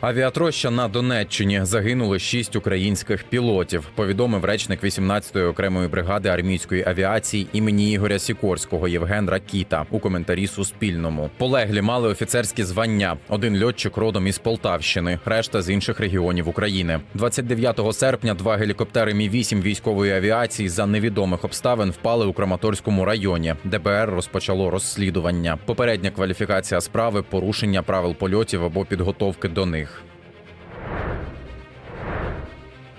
Авіатроща на Донеччині загинули шість українських пілотів. Повідомив речник 18-ї окремої бригади армійської авіації імені Ігоря Сікорського Євген Ракіта у коментарі Суспільному. Полеглі мали офіцерські звання. Один льотчик родом із Полтавщини, решта з інших регіонів України. 29 серпня два гелікоптери Мі 8 військової авіації за невідомих обставин впали у Краматорському районі. ДБР розпочало розслідування. Попередня кваліфікація справи порушення правил польотів або підготовки до них.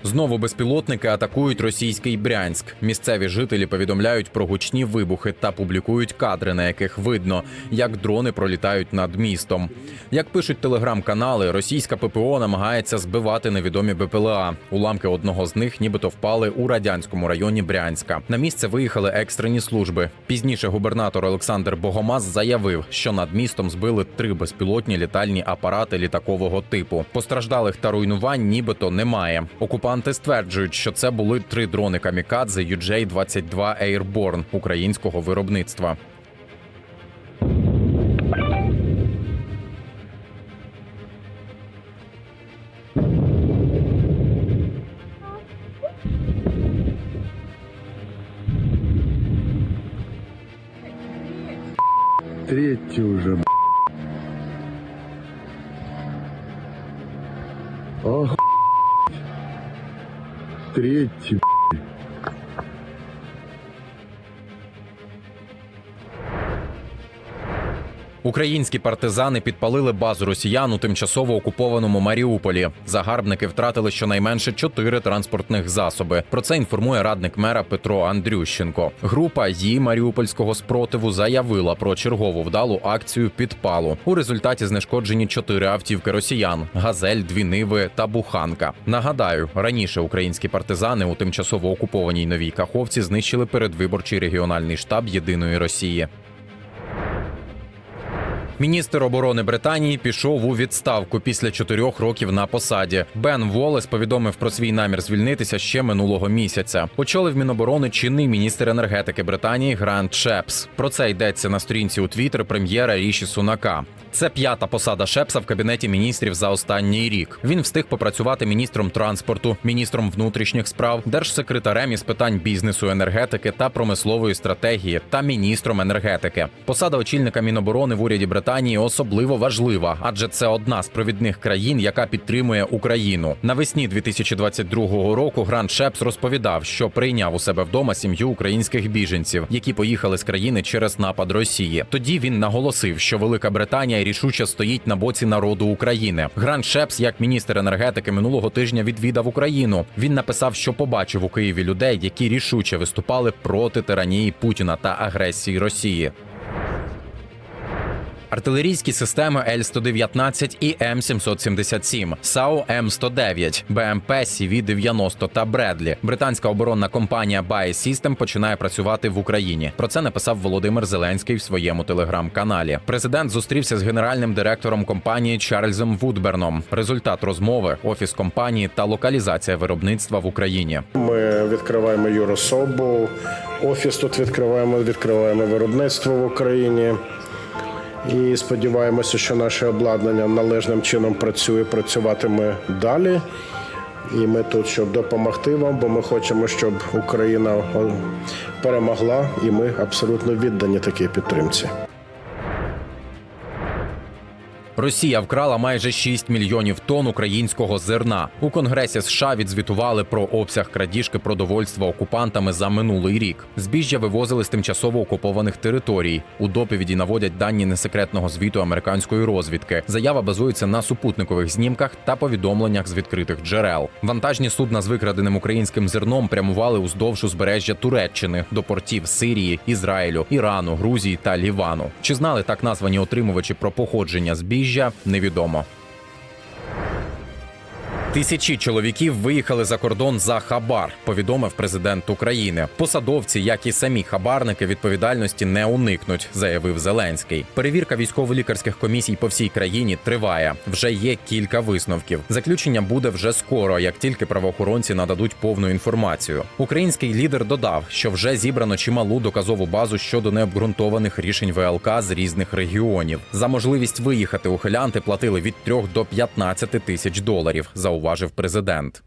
Знову безпілотники атакують російський Брянськ. Місцеві жителі повідомляють про гучні вибухи та публікують кадри, на яких видно, як дрони пролітають над містом. Як пишуть телеграм-канали, російська ППО намагається збивати невідомі БПЛА. Уламки одного з них нібито впали у радянському районі Брянська. На місце виїхали екстрені служби. Пізніше губернатор Олександр Богомаз заявив, що над містом збили три безпілотні літальні апарати літакового типу. Постраждалих та руйнувань нібито немає. Окупанти стверджують, що це були три дрони камікадзе UJ-22 Airborne українського виробництва. Третий уже. Ох. Третий. Українські партизани підпалили базу росіян у тимчасово окупованому Маріуполі. Загарбники втратили щонайменше чотири транспортних засоби. Про це інформує радник мера Петро Андрющенко. Група її маріупольського спротиву заявила про чергову вдалу акцію підпалу. У результаті знешкоджені чотири автівки росіян: газель, дві ниви та буханка. Нагадаю, раніше українські партизани у тимчасово окупованій новій Каховці знищили передвиборчий регіональний штаб Єдиної Росії. Міністр оборони Британії пішов у відставку після чотирьох років на посаді. Бен Волес повідомив про свій намір звільнитися ще минулого місяця. Очолив Міноборони чинний міністр енергетики Британії Грант Шепс. Про це йдеться на сторінці у Твіттер прем'єра Ріші Сунака. Це п'ята посада Шепса в кабінеті міністрів за останній рік. Він встиг попрацювати міністром транспорту, міністром внутрішніх справ, держсекретарем із питань бізнесу, енергетики та промислової стратегії та міністром енергетики. Посада очільника Міноборони в уряді Британії особливо важлива, адже це одна з провідних країн, яка підтримує Україну. Навесні 2022 року Грант Шепс розповідав, що прийняв у себе вдома сім'ю українських біженців, які поїхали з країни через напад Росії. Тоді він наголосив, що Велика Британія рішуче стоїть на боці народу України. Грант Шепс, як міністр енергетики, минулого тижня відвідав Україну. Він написав, що побачив у Києві людей, які рішуче виступали проти тиранії Путіна та агресії Росії. Артилерійські системи Л-119 і М777, САУ М109, БМП CV-90 та Бредлі. Британська оборонна компанія Bae System починає працювати в Україні. Про це написав Володимир Зеленський в своєму телеграм-каналі. Президент зустрівся з генеральним директором компанії Чарльзом Вудберном. Результат розмови, офіс компанії та локалізація виробництва в Україні. Ми відкриваємо юрособу, офіс тут відкриваємо, відкриваємо виробництво в Україні. І сподіваємося, що наше обладнання належним чином працює, працюватиме далі. І ми тут, щоб допомогти вам, бо ми хочемо, щоб Україна перемогла, і ми абсолютно віддані такій підтримці. Росія вкрала майже 6 мільйонів тонн українського зерна. У Конгресі США відзвітували про обсяг крадіжки продовольства окупантами за минулий рік. Збіжжя вивозили з тимчасово окупованих територій. У доповіді наводять дані несекретного звіту американської розвідки. Заява базується на супутникових знімках та повідомленнях з відкритих джерел. Вантажні судна з викраденим українським зерном прямували уздовж узбережжя Туреччини до портів Сирії, Ізраїлю, Ірану, Грузії та Лівану. Чи знали так названі отримувачі про походження збіжжя? Невідомо. Тисячі чоловіків виїхали за кордон за хабар, повідомив президент України. Посадовці, як і самі хабарники, відповідальності не уникнуть, заявив Зеленський. Перевірка військово-лікарських комісій по всій країні триває. Вже є кілька висновків. Заключення буде вже скоро, як тільки правоохоронці нададуть повну інформацію. Український лідер додав, що вже зібрано чималу доказову базу щодо необґрунтованих рішень ВЛК з різних регіонів. За можливість виїхати ухилянти платили від 3 до 15 тисяч доларів, зауважив президент.